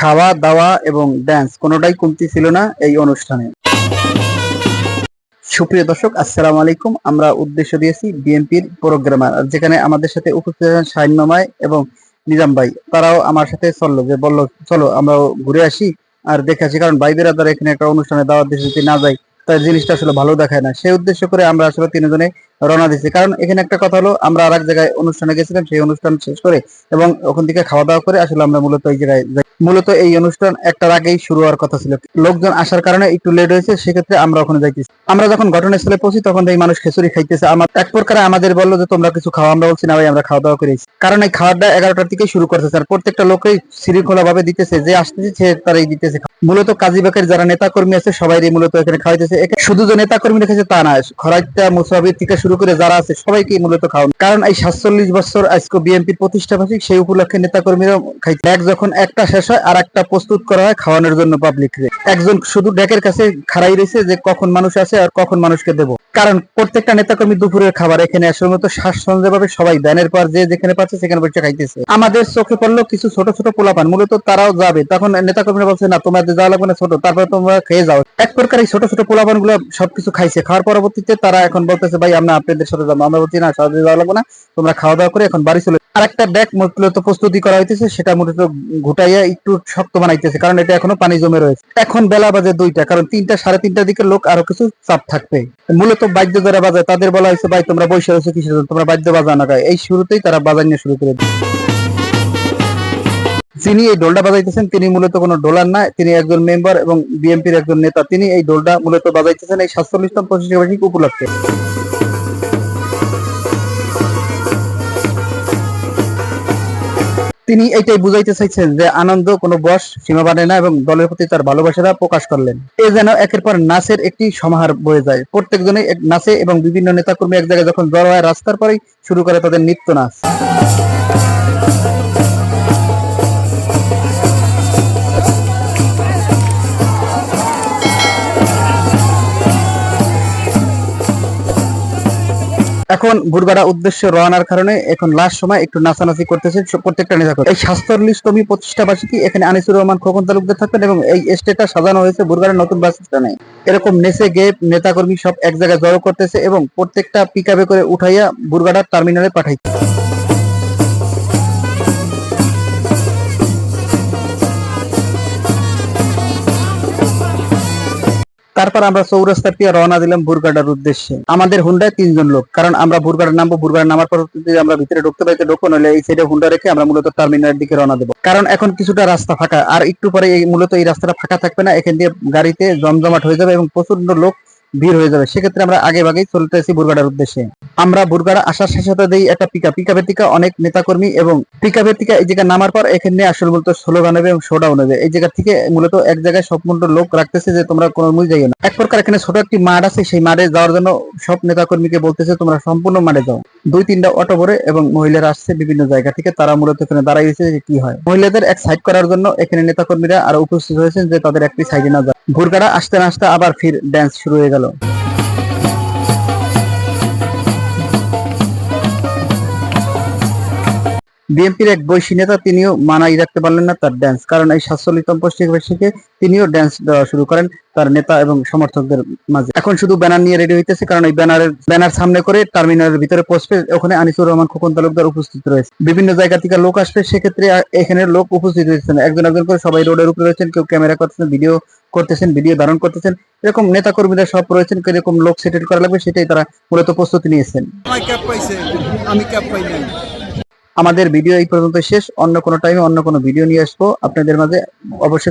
খাওয়া, দাওয়া এবং ড্যান্স কোনোটাই কমতি ছিল না এই অনুষ্ঠানে। সুপ্রিয় দর্শক, আসসালামু আলাইকুম। আমরা উদ্দেশ্য দিয়েছি বিএনপির প্রোগ্রামার যেখানে আমাদের সাথে উপস্থিত আছেন শাহিন এবং নিজাম ভাই। তারাও আমার সাথে, চলল যে বলল, চলো আমরা ঘুরে আসি আর দেখে আসি। কারণ ভাই বেরাদার এখানে একটা অনুষ্ঠানে দাওয়াত দিতে যদি না যাই তাই জিনিসটা আসলে ভালো দেখায় না। সেই উদ্দেশ্য করে আমরা আসলে তিনজনে রওনা দিচ্ছি কারণ এখানে একটা কথা হলো, আমরা আর এক জায়গায় অনুষ্ঠানে গেছিলাম, সেই অনুষ্ঠান শেষ করে এবং ওখান থেকে খাওয়া দাওয়া করে আসলে আমরা মূলত এই জায়গায় মূলত এই অনুষ্ঠান একটার আগেই শুরু হওয়ার কথা ছিল। লোকজন আসার কারণে একটু লেট হয়েছে, সেক্ষেত্রে আমরা ওখানে যাইতেছি। আমরা যখন ঘটনাস্থলে পৌঁছি, তখন এই মানুষ খিচুড়ি খাইতেছে। আমার এক প্রকারে আমাদের বলল যে, তোমরা কিছু খাওয়া আমরা বলছি, না ভাই, আমরা খাওয়া দাওয়া করেছি কারণ এই খাওয়াটা এগারোটার থেকে শুরু করতেছে আর প্রত্যেকটা লোকই শৃঙ্খলা ভাবে দিতেছে। যে আসতেছে, সে তারাই দিতেছে। মূলত কাজী বাকের যারা নেতা কর্মী আছে সবাই মূলত এখানে খাওয়াইতেছে। শুধু যে নেতা কর্মী রেখেছে তা না খরাইতা মুসাফির থেকে শুরু করে যারা আছে সবাইকে মূলত খাওয়ান। কারণ এই সাতচল্লিশ বছর আজকে বিএনপির প্রতিষ্ঠা বার্ষিক সেই উপলক্ষে নেতা কর্মীরা খাইছে। এক যখন একটা শেষ হয়, আর একটা প্রস্তুত করা হয় খাওয়ানোর জন্য পাবলিক একজন শুধু ডেকের কাছে খাড়াই রয়েছে যে কখন মানুষ আছে আর কখন মানুষকে দেবো। কারণ প্রত্যেকটা নেতাকর্মী দুপুরের খাবার এখানে আসলে মতো স্বাচ্ছন্দ্য ভাবে সবাই ব্যানের পর যে যেখানে পাচ্ছে সেখানে বসে খাইতেছে। আমাদের চোখে পড়ল কিছু ছোট ছোট পোলাপান, মূলত তারাও যাবে। তখন নেতাকর্মীরা বলছে, না, তোমাদের যাওয়া লাগবে না, ছোট, তারপরে তোমরা খেয়ে যাও। এক প্রকার এই ছোট ছোট পোলাপানগুলো সবকিছু খাইছে। খাওয়ার পরবর্তীতে তারা এখন বলতেছে, ভাই, আমরা আপনাদের সাথে যাব আমরা বলছি না সাথে যাওয়া লাগবে না। তোমরা খাওয়া দাওয়া করে এখন বাড়ি চলে আর একটা ডেক মূলত প্রস্তুতি করা হইতেছে, সেটা মূলত ঘুটাইয়া একটু শক্ত বানাইতেছে, কারণ এটা এখনও পানি জমে রয়েছে। এখন বেলা বাজে দুইটা, কারণ তিনটা, সাড়ে তিনটার দিকে লোক আরও কিছু চাপ থাকবে। মূলত বাদ্য যারা বাজায়, তাদের বলা হয়েছে, ভাই, তোমরা বসে রয়েছে কিসের জন্য? তোমরা বাদ্য বাজা না এই শুরুতেই তারা বাজানো শুরু করে দেয় যিনি এই ডোলটা বাজাইতেছেন, তিনি মূলত কোনো ডোলার না, তিনি একজন মেম্বার এবং বিএনপির একজন নেতা। তিনি এই ডোলটা মূলত বাজাইতেছেন এই সাতচল্লিশতম পঁচিশ বার্ষিক উপলক্ষে। তিনি এটাই বুঝাইতে চাইছেন যে আনন্দ কোনো বস সীমা বানে না এবং দলের প্রতি তার ভালোবাসাটা প্রকাশ করলেন। এ যেন একের পর নাচের একটি সমাহার বয়ে যায়। প্রত্যেকজনে নাচে এবং বিভিন্ন নেতাকর্মী এক জায়গায় যখন জড়ো হয়, রাস্তার পরেই শুরু করে তাদের নৃত্য নাচ এখন বুরগাড়া উদ্দেশ্যে রওনার কারণে এখন লাস্ট সময় একটু নাচানাচি করতেছে প্রত্যেকটা নেতা এই সাতচল্লিশতমী প্রতিষ্ঠা বার্ষিকী এখানে আনিসুর রহমান খোকন তালুকদার থাকবেন এবং এই স্টেটটা সাজানো হয়েছে বুরগাড়ার নতুন বাস স্ট্যান্ডে। এরকম নেচে গেপ নেতাকর্মী সব এক জায়গায় জড়ো করতেছে এবং প্রত্যেকটা পিকআপে করে উঠাইয়া বুরগাড়ার টার্মিনালে পাঠাইছে তারপর আমরা চৌরাস্তা দিয়ে রওনা দিলাম বুরগাডার উদ্দেশ্যে। আমাদের হুন্ডায় তিনজন লোক, কারণ আমরা বুরগাডা নামবো বুরগাডা নামার পর যদি আমরা ভিতরে ঢুকতে পারি ঢুকবো নাহলে এই সাইডে হুন্ডা রেখে আমরা মূলত টার্মিনালের দিকে রওনা দেবো। কারণ এখন কিছুটা রাস্তা ফাঁকা, আর একটু পরে এই মূলত এই রাস্তাটা ফাঁকা থাকবে না, এখান দিয়ে গাড়িতে জমজমাট হয়ে যাবে এবং প্রচণ্ড লোক ভিড় হয়ে যাবে। সেক্ষেত্রে আমরা আগে ভাগেই চলতেছি বুরগাডার উদ্দেশ্যে। আমরা বুরগাড়া আসার সাথে সাথে দিই একটা পিকা পিকা থেকে অনেক নেতাকর্মী এবং পিকা থেকে এই জায়গায় নামার পর এখানে আসলে বলতে স্লোগান হবে এবং শোডাউন নেবে এই জায়গা থেকে মূলত এক জায়গায় সম্পূর্ণ লোক রাখতেছে যে তোমরা কোনো মুই যাইও না। এক প্রকার এখানে ছোট একটি মাঠ আছে, সেই মাঠে যাওয়ার জন্য সব নেতাকর্মীকে বলতেছে, তোমরা সম্পূর্ণ মাঠে যাও। দুই তিনটা অটো ভরে এবং মহিলারা আসছে বিভিন্ন জায়গা থেকে। তারা মূলত এখানে দাঁড়াইছে যে কি হয়। মহিলাদের এক সাইড করার জন্য এখানে নেতাকর্মীরা আরও উপস্থিত হয়েছেন যে তাদের একটি সাইডে না যায় ভোরকারা আসতে না আসতে আবার ফির ড্যান্স শুরু হয়ে গেল। বিএনপির এক বৈশী নেতা তিনিও মানাই রাখতে পারলেন না তার ড্যান্স কারণ এই সাতচল্লিশতম পশ্চিমবাসীকে তিনিও ড্যান্স দেওয়া শুরু করেন তার নেতা এবং সমর্থকদের মাঝে। এখন শুধু ব্যানার নিয়ে রেডি হইতেছে, কারণ এই ব্যানারের ব্যানার সামনে করে টার্মিনালের ভিতরে পৌঁছবে ওখানে আনিসুর রহমান খোকন তালুকদার উপস্থিত রয়েছে। বিভিন্ন জায়গা থেকে লোক আসবে, সেক্ষেত্রে এখানে লোক উপস্থিত হয়েছেন একজন একজন করে সবাই রোডের উপরে রয়েছেন, কেউ ক্যামেরা করতেছেন ভিডিও করতেছেন ভিডিও ধারণ করতেছেন। এরকম নেতা কর্মীরা সব রয়েছেন, কীরকম লোক সেটেল করা লাগবে সেটাই তারা মূলত প্রস্তুতি নিয়েছেন। ক্যাব পাইছে, আমি পাই নাই। আমাদের ভিডিও এই পর্যন্ত শেষ। অন্য কোনো টাইমে অন্য কোনো ভিডিও নিয়ে আসব। আপনাদের মাঝে অবশ্যই